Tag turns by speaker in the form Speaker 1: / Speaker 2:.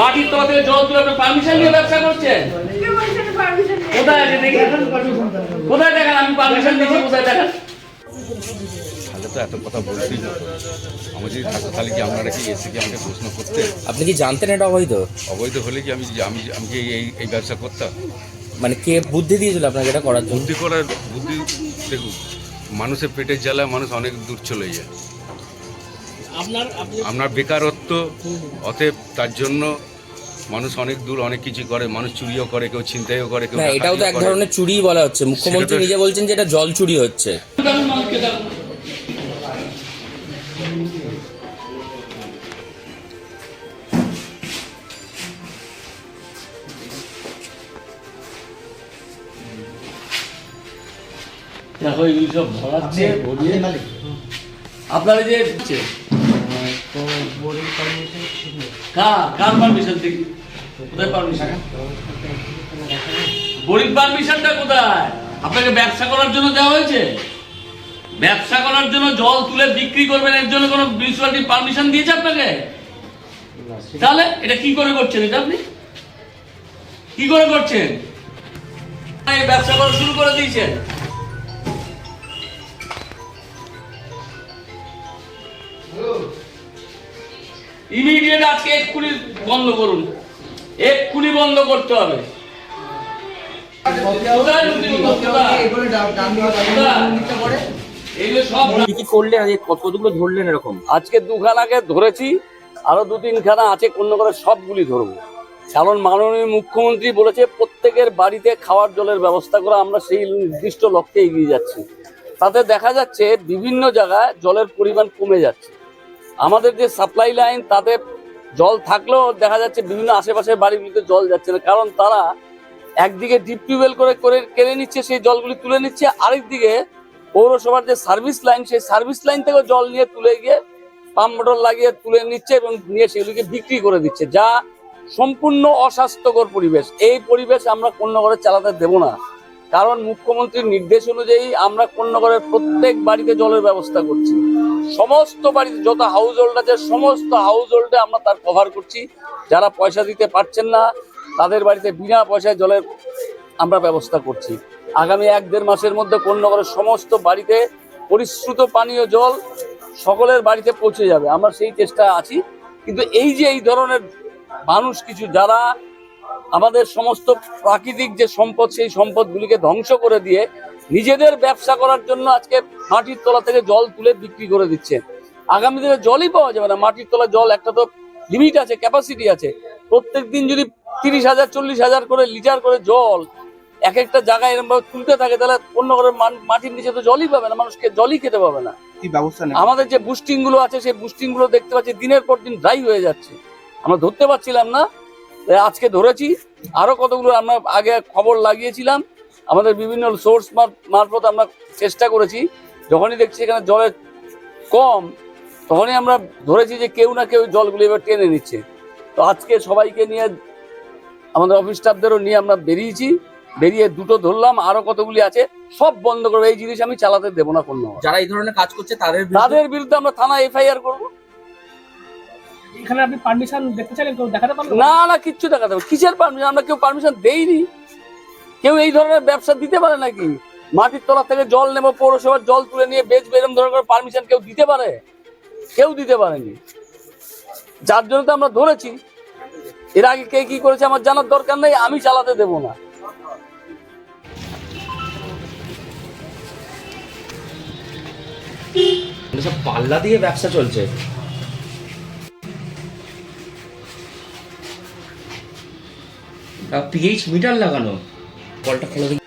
Speaker 1: মাটির তলা থেকে জল তুলে আপনি পারমিশন নিয়ে ব্যবসা করছেন? কোথায় আছে দেখি। কোথায় দেখান? আমি পারমিশন দিয়েছি কোথায় দেখান?
Speaker 2: তাহলে তো এত কথা বলতেই আমার যদি থাকতো তাহলে কি আপনারা কি এসে কি আমাকে প্রশ্ন করতে?
Speaker 3: আপনি কি জানতেন এটা অবৈধ?
Speaker 2: অবৈধ হলে কি আমি আমি আমি কি এই এই ব্যবসা করতাম?
Speaker 3: মানে কে বুদ্ধি দিয়েছিল আপনাকে এটা করার
Speaker 2: বুদ্ধি করার বুদ্ধি দেখুন মানুষের পেটের জ্বালায় মানুষ অনেক দূর চলে যায়। আপনার বেকারত্ব অতএব তার জন্য মানুষ অনেক দূর অনেক কিছু করে মানুষ চুরিও করে কেউ ছিনতাইও করে কেউ
Speaker 3: এটাও তো এক ধরনের চুরি বলা হচ্ছে। মুখ্যমন্ত্রী নিজে বলছেন যে এটা জল চুরি হচ্ছে।
Speaker 1: দেখো এগুলো সব ভরাচ্ছে আপনারা যে আপনাকে ব্যবসা করার জন্য দেওয়া হয়েছে? ব্যবসা করার জন্য জল তুলে বিক্রি করবেন, এর জন্য কোনো মিউনিসিপালিটি পারমিশন দিয়েছে আপনাকে? তাহলে এটা কি করে করছেন এটা আপনি? কি করে করছেন? ব্যবসা করা শুরু করে দিয়েছেন। ইমিডিয়েট আজকে এক্ষুনি বন্ধ করুন এক্ষুনি বন্ধ করতে হবে কোথায় ঢুকলি? কোথায়? কোথায়? এইগুলো সব
Speaker 3: কি কি করলেন আজকে কতগুলো ধরলেন এরকম
Speaker 1: আজকে দুখানাকে ধরেছি আরও দু তিনখানা আছে কোন করে সবগুলি ধরবো কারণ মাননীয় মুখ্যমন্ত্রী বলেছে প্রত্যেকের বাড়িতে খাওয়ার জলের ব্যবস্থা করা আমরা সেই নির্দিষ্ট লক্ষ্যে এগিয়ে যাচ্ছি তাতে দেখা যাচ্ছে বিভিন্ন জায়গায় জলের পরিমাণ কমে যাচ্ছে আমাদের যে সাপ্লাই লাইন তাতে জল থাকলেও দেখা যাচ্ছে বিভিন্ন আশেপাশের বাড়িগুলিতে জল যাচ্ছে না। কারণ তারা একদিকে ডিপ টিউবওয়েল করে করে কেড়ে নিচ্ছে, সেই জলগুলি তুলে নিচ্ছে আরেক দিকে পৌরসভার যে সার্ভিস লাইন সেই সার্ভিস লাইন থেকেও জল নিয়ে তুলে গিয়ে পাম্প মোটর লাগিয়ে তুলে নিচ্ছে এবং নিয়ে সেগুলিকে বিক্রি করে দিচ্ছে, যা সম্পূর্ণ অস্বাস্থ্যকর পরিবেশ। এই পরিবেশ আমরা কন্যাগড়ে চালাতে দেব না। কারণ মুখ্যমন্ত্রীর নির্দেশ অনুযায়ী আমরা কন্যাগড়ের প্রত্যেক বাড়িতে জলের ব্যবস্থা করছি। সমস্ত বাড়িতে যত হাউস হোল্ড আছে, সমস্ত হাউস হোল্ডে আমরা তার কভার করছি। যারা পয়সা দিতে পারছেন না, তাদের বাড়িতে বিনা পয়সায় জলের আমরা ব্যবস্থা করছি। আগামী এক দেড় মাসের মধ্যে কন্যাগড়ের সমস্ত বাড়িতে পরিশ্রুত পানীয় জল সকলের বাড়িতে পৌঁছে যাবে। আমরা সেই চেষ্টা আছি। কিন্তু এই যে এই ধরনের মানুষ কিছু, যারা আমাদের সমস্ত প্রাকৃতিক যে সম্পদ সেই সম্পদগুলিকে ধ্বংস করে দিয়ে নিজেদের ব্যবসা করার জন্য আজকে মাটির তলা থেকে জল তুলে বিক্রি করে দিচ্ছে। আগামী দিনে জলই পাওয়া যাবে না। মাটির তলা জল একটা তো লিমিট আছে ক্যাপাসিটি আছে। প্রত্যেক দিন যদি তিরিশ হাজার চল্লিশ হাজার করে লিটার করে জল এক একটা জায়গায় এরকম ভাবে তুলতে থাকে তাহলে অন্য করে মাটির নিচে তো জলই পাবে না। মানুষকে জলই খেতে পাবে না।
Speaker 4: কি ব্যবস্থা নেই
Speaker 1: আমাদের যে বুস্টিংগুলো আছে সেই বুস্টিংগুলো দেখতে পাচ্ছি দিনের পর দিন ড্রাই হয়ে যাচ্ছে। আমরা ধরতে পারছিলাম না আজকে ধরেছি। আরও কতগুলো আমরা আগে খবর লাগিয়েছিলাম। আমাদের বিভিন্ন সোর্স মারফত আমরা চেষ্টা করেছি। যখনই দেখছি এখানে জলের কম তখনই আমরা ধরেছি যে কেউ না কেউ জলগুলো এবার টেনে নিচ্ছে। তো আজকে সবাইকে নিয়ে আমাদের অফিস স্টাফদেরও নিয়ে আমরা বেরিয়েছি। বেরিয়ে দুটো ধরলাম আরও কতগুলি আছে সব বন্ধ করব। এই জিনিস আমি চালাতে দেবো না কোনো
Speaker 3: যারা এই ধরনের কাজ করছে তাদের
Speaker 1: তাদের বিরুদ্ধে আমরা থানা এফআইআর করব।
Speaker 5: এখানে আপনি পারমিশন দেখতে চাইলেন? কেউ দেখাতে পারল?
Speaker 1: না না কিচ্ছু দেখাতে কিসের পারমিশন আমরা কেউ পারমিশন দেইনি। কেউ এই ধরনের ব্যবসা দিতে পারে নাকি? মাটির তলা থেকে জল নেব পৌরসভার জল তুলে নিয়ে বেচবে এরকম ধরনের পারমিশন কেউ দিতে পারে? কেউ দিতে পারেনি। যার জন্য তো আমরা ধরেছি। এর আগে কে কি করেছে আমার জানার দরকার নেই আমি চালাতে দেবো না।
Speaker 3: সব পাল্লা দিয়ে ব্যবসা চলছে। পিএইচ মিটার লাগানো। কলটা খোলা দেখি